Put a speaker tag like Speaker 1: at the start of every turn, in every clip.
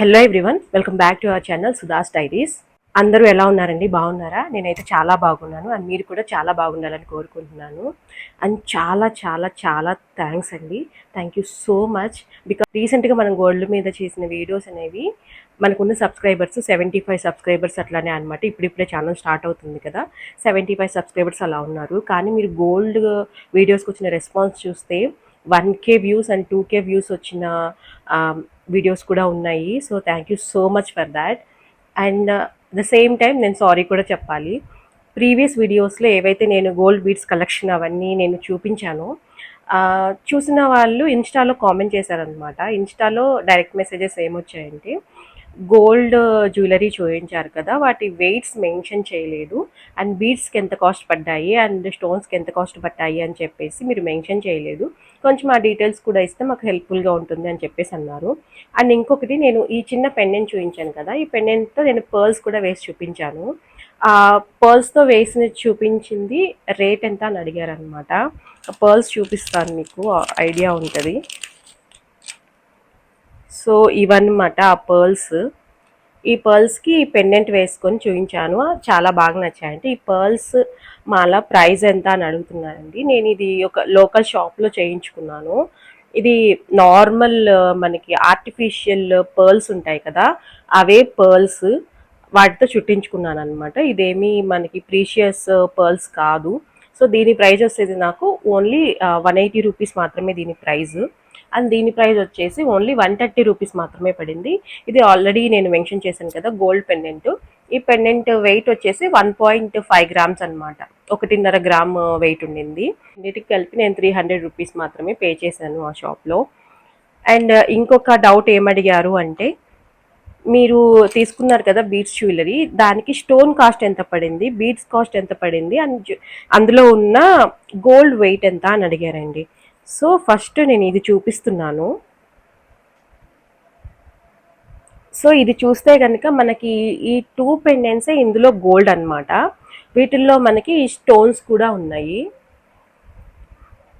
Speaker 1: Hello everyone welcome back to our channel Sudha's Diaries అందరూ ఎలా ఉన్నారండి? బాగున్నారా? నేనైతే చాలా బాగున్నాను అండ్ మీరు కూడా చాలా బాగుండాలని కోరుకుంటున్నాను. అండ్ చాలా చాలా చాలా థ్యాంక్స్ అండి. Thank you so much because రీసెంట్గా మనం గోల్డ్ మీద చేసిన వీడియోస్ అనేవి మనకున్న సబ్స్క్రైబర్స్ సెవెంటీ ఫైవ్ సబ్స్క్రైబర్స్ అట్లానే అనమాట ఇప్పుడిప్పుడే ఛానల్ స్టార్ట్ అవుతుంది కదా. సెవెంటీ ఫైవ్ సబ్స్క్రైబర్స్ అలా ఉన్నారు. కానీ మీరు గోల్డ్ వీడియోస్కి వచ్చిన రెస్పాన్స్ చూస్తే one K views and two K views వచ్చిన um, వీడియోస్ కూడా ఉన్నాయి. So thank you so much for that and the same time నేను సారీ కూడా చెప్పాలి. ప్రీవియస్ వీడియోస్లో ఏవైతే నేను గోల్డ్ బీడ్స్ కలెక్షన్ అవన్నీ నేను చూపించానో చూసిన వాళ్ళు ఇన్స్టాలో కామెంట్ చేశారనమాట ఇన్స్టాలో డైరెక్ట్ మెసేజెస్ ఏమొచ్చాయంటే గోల్డ్ జ్యువెలరీ చూపించారు కదా వాటి వెయిట్స్ మెన్షన్ చేయలేదు. అండ్ బీడ్స్కి ఎంత కాస్ట్ పడ్డాయి? అండ్ స్టోన్స్కి ఎంత కాస్ట్ పడ్డాయి అని చెప్పేసి మీరు మెన్షన్ చేయలేదు. కొంచెం ఆ డీటెయిల్స్ కూడా ఇస్తే మాకు హెల్ప్ఫుల్గా ఉంటుంది అని చెప్పేసి అన్నారు. అండ్ ఇంకొకటి నేను ఈ చిన్న పెండెంట్ చూపించాను కదా ఈ పెండెంట్తో నేను పర్ల్స్ కూడా వేసి చూపించాను. ఆ పర్ల్స్తో వేసిన చూపించింది రేట్ ఎంత అని అడిగారు అనమాట పర్ల్స్ చూపిస్తాను మీకు ఐడియా ఉంటుంది. సో ఇవన్నమాట ఆ పర్ల్స్ ఈ పర్ల్స్కి పెండెంట్ వేసుకొని చూపించాను. చాలా బాగా నచ్చాయంటే ఈ పర్ల్స్ మాల ప్రైస్ ఎంత అని అడుగుతున్నారండి నేను ఇది ఒక లోకల్ షాప్లో చేయించుకున్నాను. ఇది నార్మల్ మనకి ఆర్టిఫిషియల్ పర్ల్స్ ఉంటాయి కదా అవే పర్ల్స్ వాటితో చుట్టించుకున్నాను అనమాట ఇదేమి మనకి ప్రీషియస్ పర్ల్స్ కాదు. సో దీని ప్రైజ్ వచ్చేది నాకు ఓన్లీ వన్ ఎయిటీ రూపీస్ మాత్రమే దీని ప్రైస్ అండ్ దీని ప్రైస్ వచ్చేసి ఓన్లీ వన్ థర్టీ రూపీస్ మాత్రమే పడింది. ఇది ఆల్రెడీ నేను మెన్షన్ చేశాను కదా గోల్డ్ పెండెంట్. ఈ పెండెంట్ వెయిట్ వచ్చేసి వన్ పాయింట్ ఫైవ్ గ్రామ్స్ అనమాట ఒకటిన్నర గ్రామ్ వెయిట్ ఉండింది. అన్నిటికి కలిపి నేను త్రీ హండ్రెడ్ రూపీస్ మాత్రమే పే చేశాను ఆ షాప్లో. అండ్ ఇంకొక డౌట్ ఏమడిగారు అంటే మీరు తీసుకున్నారు కదా బీడ్స్ జ్యువెలరీ దానికి స్టోన్ కాస్ట్ ఎంత పడింది? బీడ్స్ కాస్ట్ ఎంత పడింది? అండ్ అందులో ఉన్న గోల్డ్ వెయిట్ ఎంత అని అడిగారండి. సో ఫస్ట్ నేను ఇది చూపిస్తున్నాను. సో ఇది చూస్తే కనుక మనకి ఈ టూ పెండెన్సే ఇందులో గోల్డ్ అన్నమాట. వీటిల్లో మనకి స్టోన్స్ కూడా ఉన్నాయి.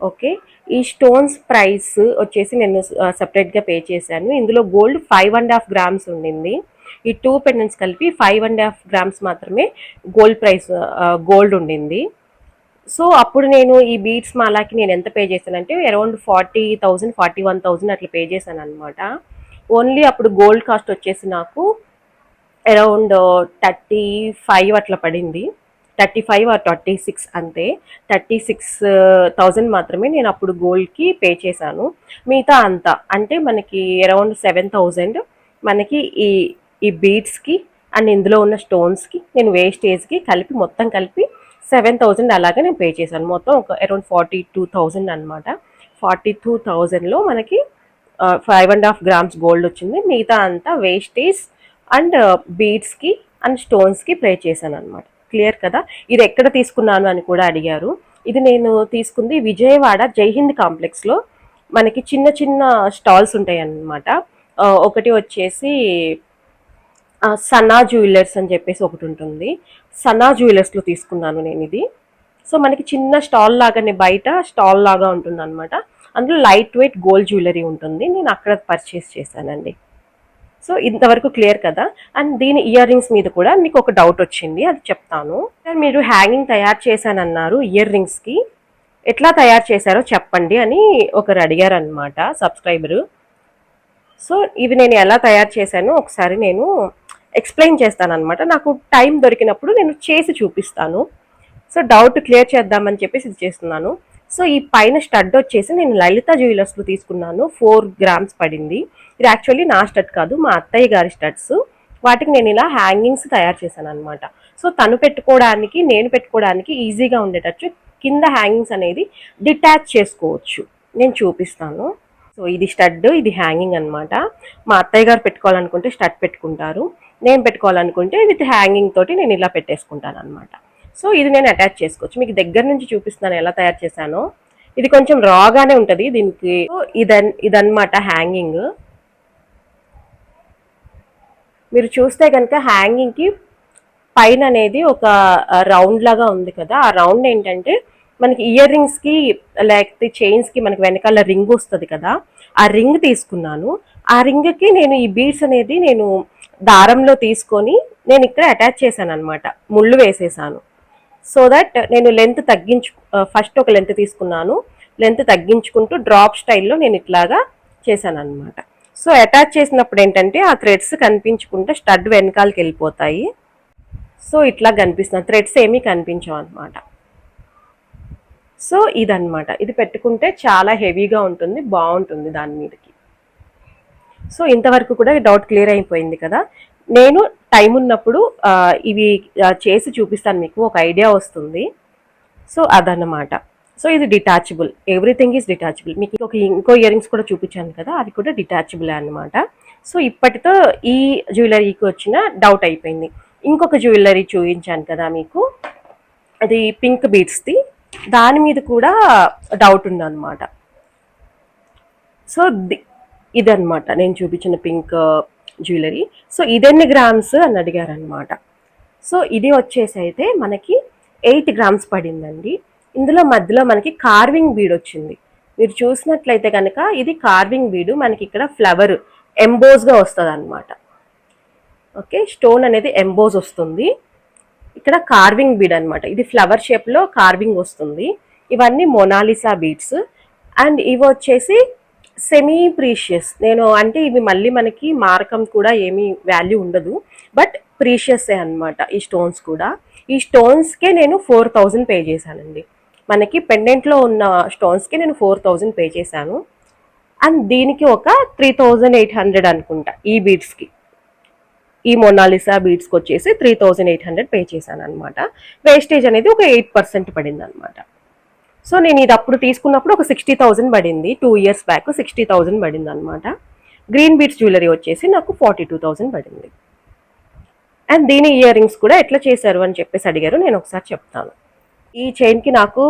Speaker 1: ఓకే. ఈ స్టోన్స్ ప్రైస్ వచ్చేసి నేను సపరేట్గా పే చేశాను. ఇందులో gold five and half grams ఉండింది. ఈ టూ పెండెంట్స్ కలిపి ఫైవ్ అండ్ హాఫ్ గ్రామ్స్ మాత్రమే గోల్డ్ ప్రైస్ గోల్డ్ ఉండింది. సో అప్పుడు నేను ఈ బీట్స్ మాలాకి నేను ఎంత పే చేశానంటే around forty thousand forty one thousand అట్లా పే చేశాను అనమాట ఓన్లీ అప్పుడు గోల్డ్ కాస్ట్ వచ్చేసి నాకు అరౌండ్ థర్టీ ఫైవ్ అట్లా పడింది. Thirty five or thirty six అంతే. థర్టీ సిక్స్ uh, థౌజండ్ మాత్రమే నేను అప్పుడు గోల్డ్కి పే చేశాను. మిగతా అంతా అంటే మనకి అరౌండ్ సెవెన్ థౌజండ్ మనకి ఈ ఈ బీడ్స్కి అండ్ ఇందులో ఉన్న స్టోన్స్కి నేను వేస్టేజ్కి కలిపి మొత్తం కలిపి సెవెన్ థౌజండ్ అలాగే నేను పే చేశాను. మొత్తం ఒక అరౌండ్ ఫార్టీ టూ థౌజండ్ అనమాట ఫార్టీ టూ థౌజండ్లో మనకి five and half grams gold వచ్చింది. మిగతా అంతా వేస్టేజ్ అండ్ uh, బీడ్స్కి అండ్ స్టోన్స్కి పే చేశాను అనమాట క్లియర్ కదా? ఇది ఎక్కడ తీసుకున్నాను అని కూడా అడిగారు. ఇది నేను తీసుకుంది విజయవాడ జైహింద్ కాంప్లెక్స్లో మనకి చిన్న చిన్న స్టాల్స్ ఉంటాయి అన్నమాట ఒకటి వచ్చేసి సనా జ్యువెలర్స్ అని చెప్పేసి ఒకటి ఉంటుంది. సనా జ్యువెలర్స్లో తీసుకున్నాను నేను ఇది. సో మనకి చిన్న స్టాల్ లాగానే బయట స్టాల్ లాగా ఉంటుంది అనమాట అందులో లైట్ వెయిట్ గోల్డ్ జ్యువెలరీ ఉంటుంది. నేను అక్కడ పర్చేస్ చేశానండి. సో ఇంతవరకు క్లియర్ కదా. అండ్ దీని ఇయర్ రింగ్స్ మీద కూడా మీకు ఒక డౌట్ వచ్చింది అది చెప్తాను. సార్ మీరు హ్యాంగింగ్ తయారు చేశానన్నారు ఇయర్ రింగ్స్కి ఎట్లా తయారు చేశారో చెప్పండి అని ఒకరు అడిగారు అనమాట సబ్స్క్రైబరు. సో ఇవి నేను ఎలా తయారు చేశానో ఒకసారి నేను ఎక్స్ప్లెయిన్ చేస్తానమాట నాకు టైం దొరికినప్పుడు నేను చేసి చూపిస్తాను. సో డౌట్ క్లియర్ చేద్దామని చెప్పేసి ఇది చేస్తున్నాను. సో ఈ పైన స్టడ్ వచ్చేసి నేను లలిత జ్యువెలర్స్లో తీసుకున్నాను. ఫోర్ గ్రామ్స్ పడింది. ఇది యాక్చువల్లీ నా స్టడ్ కాదు మా అత్తయ్య గారి స్టడ్స్. వాటికి నేను ఇలా హ్యాంగింగ్స్ తయారు చేశాను అనమాట సో తను పెట్టుకోవడానికి నేను పెట్టుకోవడానికి ఈజీగా ఉండేటట్టు కింద హ్యాంగింగ్స్ అనేది డిటాచ్ చేసుకోవచ్చు. నేను చూపిస్తాను. సో ఇది స్టడ్ ఇది హ్యాంగింగ్ అన్నమాట. మా అత్తయ్య గారు పెట్టుకోవాలనుకుంటే స్టడ్ పెట్టుకుంటారు. నేను పెట్టుకోవాలనుకుంటే విత్ హ్యాంగింగ్ తోటి నేను ఇలా పెట్టేసుకుంటాను అనమాట సో ఇది నేను అటాచ్ చేసుకోవచ్చు. మీకు దగ్గర నుంచి చూపిస్తున్నాను ఎలా తయారు చేశానో. ఇది కొంచెం రాగానే ఉంటుంది. దీనికి ఇదన్ ఇదన్నమాట హ్యాంగింగ్ మీరు చూస్తే కనుక హ్యాంగింగ్కి పైన అనేది ఒక రౌండ్ లాగా ఉంది కదా. ఆ రౌండ్ ఏంటంటే మనకి ఇయర్ రింగ్స్కి లేకపోతే చైన్స్కి మనకి వెనకాల రింగ్ వస్తుంది కదా. ఆ రింగ్ తీసుకున్నాను. ఆ రింగ్కి నేను ఈ బీడ్స్ అనేది నేను దారంలో తీసుకొని నేను ఇక్కడ అటాచ్ చేశాను అనమాట ముళ్ళు వేసేసాను. సో దట్ నేను లెంత్ తగ్గించు ఫస్ట్ ఒక లెంత్ తీసుకున్నాను. లెంత్ తగ్గించుకుంటూ డ్రాప్ స్టైల్లో నేను ఇట్లాగా చేశాను అనమాట సో అటాచ్ చేసినప్పుడు ఏంటంటే ఆ థ్రెడ్స్ కనిపించకుండా స్టడ్ వెనకాలకి వెళ్ళిపోతాయి. సో ఇట్లా కనిపిస్తుంది థ్రెడ్స్ ఏమీ కనిపించవు అనమాట సో ఇదనమాట ఇది పెట్టుకుంటే చాలా హెవీగా ఉంటుంది బాగుంటుంది దాని మీదకి. సో ఇంతవరకు కూడా డౌట్ క్లియర్ అయిపోయింది కదా. నేను టైం ఉన్నప్పుడు ఇవి చేసి చూపిస్తాను మీకు ఒక ఐడియా వస్తుంది. సో అదన్నమాట. సో ఇది డిటాచబుల్ ఎవ్రీథింగ్ ఈజ్ డిటాచబుల్ మీకు ఒక ఇంకో ఇయర్ రింగ్స్ కూడా చూపించాను కదా అది కూడా డిటాచబుల్ అనమాట సో ఇప్పటితో ఈ జ్యువెలరీకి వచ్చిన డౌట్ అయిపోయింది. ఇంకొక జ్యువెలరీ చూపించాను కదా మీకు. అది పింక్ బీట్స్ది దాని మీద కూడా డౌట్ ఉందన్నమాట. సో ఇదన్నమాట. నేను చూపించిన పింక్ జ్యువెలరీ. సో ఇదెన్ని గ్రామ్స్ అని అడిగారనమాట సో ఇది వచ్చేసి అయితే మనకి ఎయిట్ గ్రామ్స్ పడిందండి. ఇందులో మధ్యలో మనకి కార్వింగ్ బీడ్ వచ్చింది. మీరు చూసినట్లయితే కనుక ఇది కార్వింగ్ బీడు మనకి ఇక్కడ ఫ్లవర్ ఎంబోస్గా వస్తుంది అనమాట ఓకే స్టోన్ అనేది ఎంబోజ్ వస్తుంది. ఇక్కడ కార్వింగ్ బీడ్ అనమాట ఇది ఫ్లవర్ షేప్లో కార్వింగ్ వస్తుంది. ఇవన్నీ మొనాలిసా బీడ్స్. అండ్ ఇవి వచ్చేసి సెమీ ప్రీషియస్ నేను అంటే ఇవి మళ్ళీ మనకి మార్కం కూడా ఏమీ వాల్యూ ఉండదు. బట్ ప్రీషియస్సే అన్నమాట ఈ స్టోన్స్ కూడా. ఈ స్టోన్స్కే నేను ఫోర్ థౌజండ్ పే చేశానండి. మనకి పెండెంట్లో ఉన్న స్టోన్స్కి నేను ఫోర్ థౌజండ్ పే చేశాను. అండ్ దీనికి ఒక త్రీ థౌజండ్ ఎయిట్ హండ్రెడ్ అనుకుంటా ఈ బీడ్స్కి ఈ మొనాలిసా బీడ్స్కి వచ్చేసి three thousand eight hundred pay చేశాను అనమాట వేస్టేజ్ అనేది ఒక ఎయిట్ పర్సెంట్ పడింది అనమాట సో నేను ఇది అప్పుడు తీసుకున్నప్పుడు ఒక సిక్స్టీ థౌజండ్ పడింది. Two years back sixty thousand పడింది అనమాట గ్రీన్ బీట్స్ జ్యువెలరీ వచ్చేసి నాకు ఫార్టీ టూ థౌజండ్ పడింది. అండ్ దీని ఇయర్ రింగ్స్ కూడా ఎట్లా చేశారు అని చెప్పేసి అడిగారు. నేను ఒకసారి చెప్తాను. ఈ చైన్కి నాకు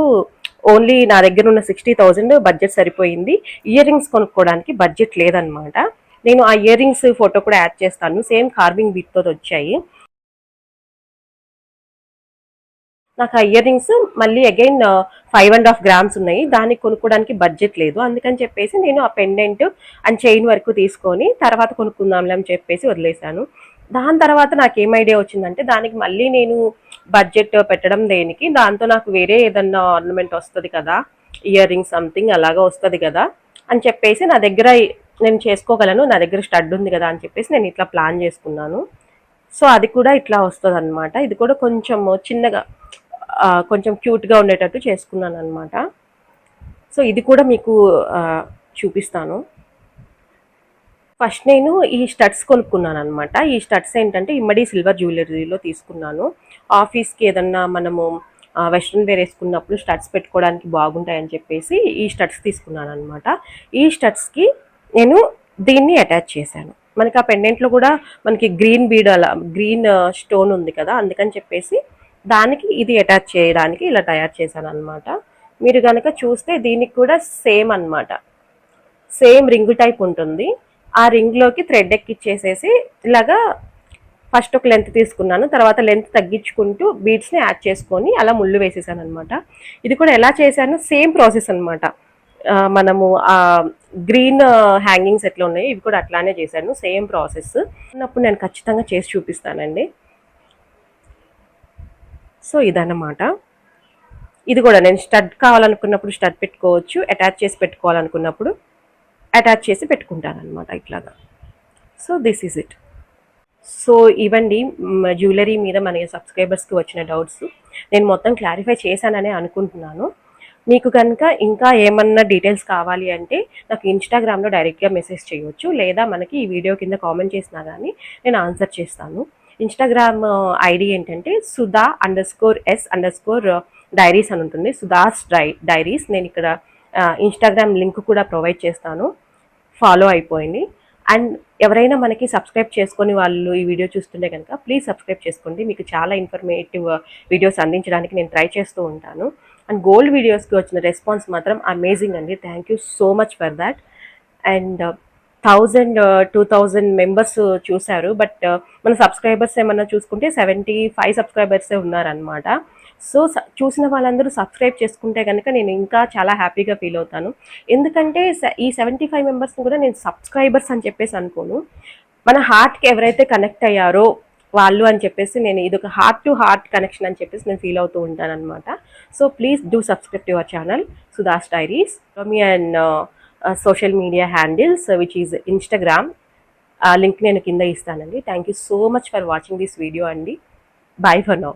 Speaker 1: ఓన్లీ నా దగ్గర ఉన్న సిక్స్టీ థౌజండ్ బడ్జెట్ సరిపోయింది. ఇయర్ రింగ్స్ కొనుక్కోవడానికి బడ్జెట్ లేదనమాట నేను ఆ ఇయర్ రింగ్స్ ఫోటో కూడా యాడ్ చేస్తాను. సేమ్ కార్వింగ్ బీట్తో వచ్చాయి. నాకు ఆ ఇయర్ రింగ్స్ మళ్ళీ again five and half grams ఉన్నాయి. దానికి కొనుక్కోవడానికి బడ్జెట్ లేదు. అందుకని చెప్పేసి నేను ఆ పెండెంట్ అండ్ చైన్ వరకు తీసుకొని తర్వాత కొనుక్కుందాంలే అని చెప్పేసి వదిలేశాను. దాని తర్వాత నాకు ఏం ఐడియా వచ్చిందంటే దానికి మళ్ళీ నేను బడ్జెట్ పెట్టడం దేనికి దాంతో నాకు వేరే ఏదన్నా ఆర్నమెంట్ వస్తుంది కదా ఇయర్ రింగ్ సంథింగ్ అలాగా వస్తుంది కదా అని చెప్పేసి నా దగ్గర నేను చేసుకోగలను నా దగ్గర స్టడ్ ఉంది కదా అని చెప్పేసి నేను ఇట్లా ప్లాన్ చేసుకున్నాను. సో అది కూడా ఇట్లా వస్తుంది ఇది కూడా కొంచెం చిన్నగా కొంచెం క్యూట్గా ఉండేటట్టు చేసుకున్నాను అనమాట సో ఇది కూడా మీకు చూపిస్తాను. ఫస్ట్ నేను ఈ స్టడ్స్ కొనుక్కున్నాను అనమాట ఈ స్టడ్స్ ఏంటంటే ఇమ్మడి సిల్వర్ జ్యువెలరీలో తీసుకున్నాను. ఆఫీస్కి ఏదన్నా మనము వెస్ట్రన్ వేర్ వేసుకున్నప్పుడు స్టడ్స్ పెట్టుకోవడానికి బాగుంటాయని చెప్పేసి ఈ స్టడ్స్ తీసుకున్నాను అనమాట ఈ స్టడ్స్కి నేను దీన్ని అటాచ్ చేశాను. మనకి ఆ పెండెంట్లో కూడా మనకి గ్రీన్ బీడ్ అలా గ్రీన్ స్టోన్ ఉంది కదా అందుకని చెప్పేసి దానికి ఇది అటాచ్ చేయడానికి ఇలా తయారు చేశాను అనమాట మీరు కనుక చూస్తే దీనికి కూడా సేమ్ అన్నమాట. సేమ్ రింగ్ టైప్ ఉంటుంది. ఆ రింగ్లోకి థ్రెడ్ ఎక్కిచ్చేసేసి ఇలాగా ఫస్ట్ ఒక లెంత్ తీసుకున్నాను. తర్వాత లెంత్ తగ్గించుకుంటూ బీడ్స్ని యాడ్ చేసుకొని అలా ముళ్ళు వేసేసాను అనమాట ఇది కూడా ఎలా చేశాను? సేమ్ ప్రాసెస్ అనమాట మనము ఆ గ్రీన్ హ్యాంగింగ్స్ ఎట్లా ఉన్నాయి ఇవి కూడా అట్లానే చేశాను. Same process. ఉన్నప్పుడు నేను ఖచ్చితంగా చేసి చూపిస్తానండి. సో ఇదన్నమాట. ఇది కూడా నేను స్టడ్ కావాలనుకున్నప్పుడు స్టడ్ పెట్టుకోవచ్చు అటాచ్ చేసి పెట్టుకోవాలనుకున్నప్పుడు అటాచ్ చేసి పెట్టుకుంటాను అనమాట ఇట్లాగా. So this is it. So ఇవండి జ్యువెలరీ మీద మన సబ్స్క్రైబర్స్కి వచ్చిన డౌట్స్ నేను మొత్తం క్లారిఫై చేశాననే అనుకుంటున్నాను. మీకు కనుక ఇంకా ఏమన్నా డీటెయిల్స్ కావాలి అంటే నాకు ఇన్స్టాగ్రామ్లో డైరెక్ట్గా మెసేజ్ చేయొచ్చు లేదా మనకి ఈ వీడియో కింద కామెంట్ చేసినా కానీ నేను ఆన్సర్ చేస్తాను. ఇన్స్టాగ్రామ్ ఐడి uh, ఏంటంటే Sudha underscore S underscore diaries అని ఉంటుంది. సుధాస్ డై డైరీస్ నేను ఇక్కడ uh, ఇన్స్టాగ్రామ్ లింక్ కూడా ప్రొవైడ్ చేస్తాను. ఫాలో అయిపోయింది. అండ్ ఎవరైనా మనకి సబ్స్క్రైబ్ చేసుకొని వాళ్ళు ఈ వీడియో చూస్తుంటే కనుక ప్లీజ్ సబ్స్క్రైబ్ చేసుకోండి. మీకు చాలా ఇన్ఫర్మేటివ్ వీడియోస్ uh, అందించడానికి నేను ట్రై చేస్తూ ఉంటాను. అండ్ గోల్డ్ వీడియోస్కి వచ్చిన రెస్పాన్స్ మాత్రం అమేజింగ్ అండి. Thank you so much for that and thousand two thousand members చూశారు. బట్ uh, మన సబ్స్క్రైబర్స్ ఏమన్నా చూసుకుంటే సెవెంటీ ఫైవ్ సబ్స్క్రైబర్సే ఉన్నారనమాట సో చూసిన వాళ్ళందరూ సబ్స్క్రైబ్ చేసుకుంటే కనుక నేను ఇంకా చాలా హ్యాపీగా ఫీల్ అవుతాను. ఎందుకంటే ఈ సెవెంటీ ఫైవ్ మెంబర్స్ని కూడా నేను సబ్స్క్రైబర్స్ అని చెప్పేసి అనుకోను. మన హార్ట్కి ఎవరైతే కనెక్ట్ అయ్యారో వాళ్ళు అని చెప్పేసి నేను ఇది ఒక హార్ట్ టు హార్ట్ కనెక్షన్ అని చెప్పేసి నేను ఫీల్ అవుతూ ఉంటాను అనమాట so please do subscribe to our channel Sudha's Diaries me and social media handles which is Instagram ఆ లింక్ నేను కింద ఇస్తానండి. Thank you so much for watching this video అండి. Bye for now